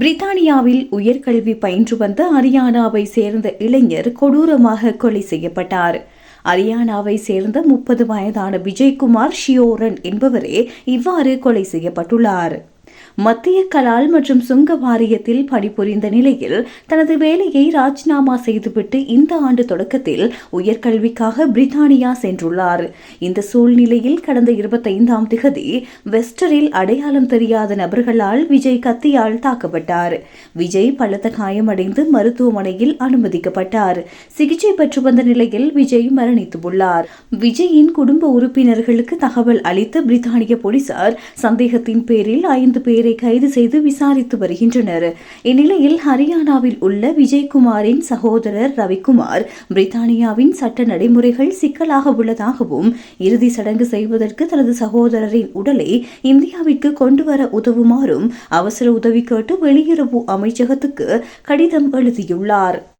பிரித்தானியாவில் உயர்கல்வி பயின்று வந்த அரியானாவை சேர்ந்த இளைஞர் கொடூரமாக கொலை செய்யப்பட்டார். அரியானாவை சேர்ந்த முப்பது வயதான விஜய்குமார் ஷியோரன் என்பவரே இவ்வாறு கொலை செய்யப்பட்டுள்ளார். மத்திய கலால் மற்றும் சுங்க வாரியத்தில் பணிபுரிந்த நிலையில் தனது வேலையை ராஜினாமா செய்துவிட்டு இந்த ஆண்டு தொடக்கத்தில் உயர்கல்விக்காக பிரித்தானியா சென்றுள்ளார். இந்த சூழ்நிலையில் கடந்த இருபத்தைந்தாம் திகதி வெஸ்டரில் அடையாளம் தெரியாத நபர்களால் விஜய் கத்தியால் தாக்கப்பட்டார். விஜய் பலத்த காயமடைந்து மருத்துவமனையில் அனுமதிக்கப்பட்டார். சிகிச்சை பெற்று வந்த நிலையில் விஜய் மரணித்துள்ளார். விஜயின் குடும்ப உறுப்பினர்களுக்கு தகவல் அளித்த பிரித்தானிய போலீசார் சந்தேகத்தின் பேரில் ஐந்து பேரை கைது செய்து விசாரித்து வருகின்றனர். இந்நிலையில் ஹரியானாவில் உள்ள விஜய்குமாரின் சகோதரர் ரவிக்குமார் பிரித்தானியாவின் சட்ட நடைமுறைகள் சிக்கலாக உள்ளதாகவும் இறுதி சடங்கு செய்வதற்கு தனது சகோதரரின் உடலை இந்தியாவிற்கு கொண்டு வர உதவுமாறும் அவசர உதவி கேட்டு வெளியுறவு அமைச்சகத்துக்கு கடிதம் எழுதியுள்ளார்.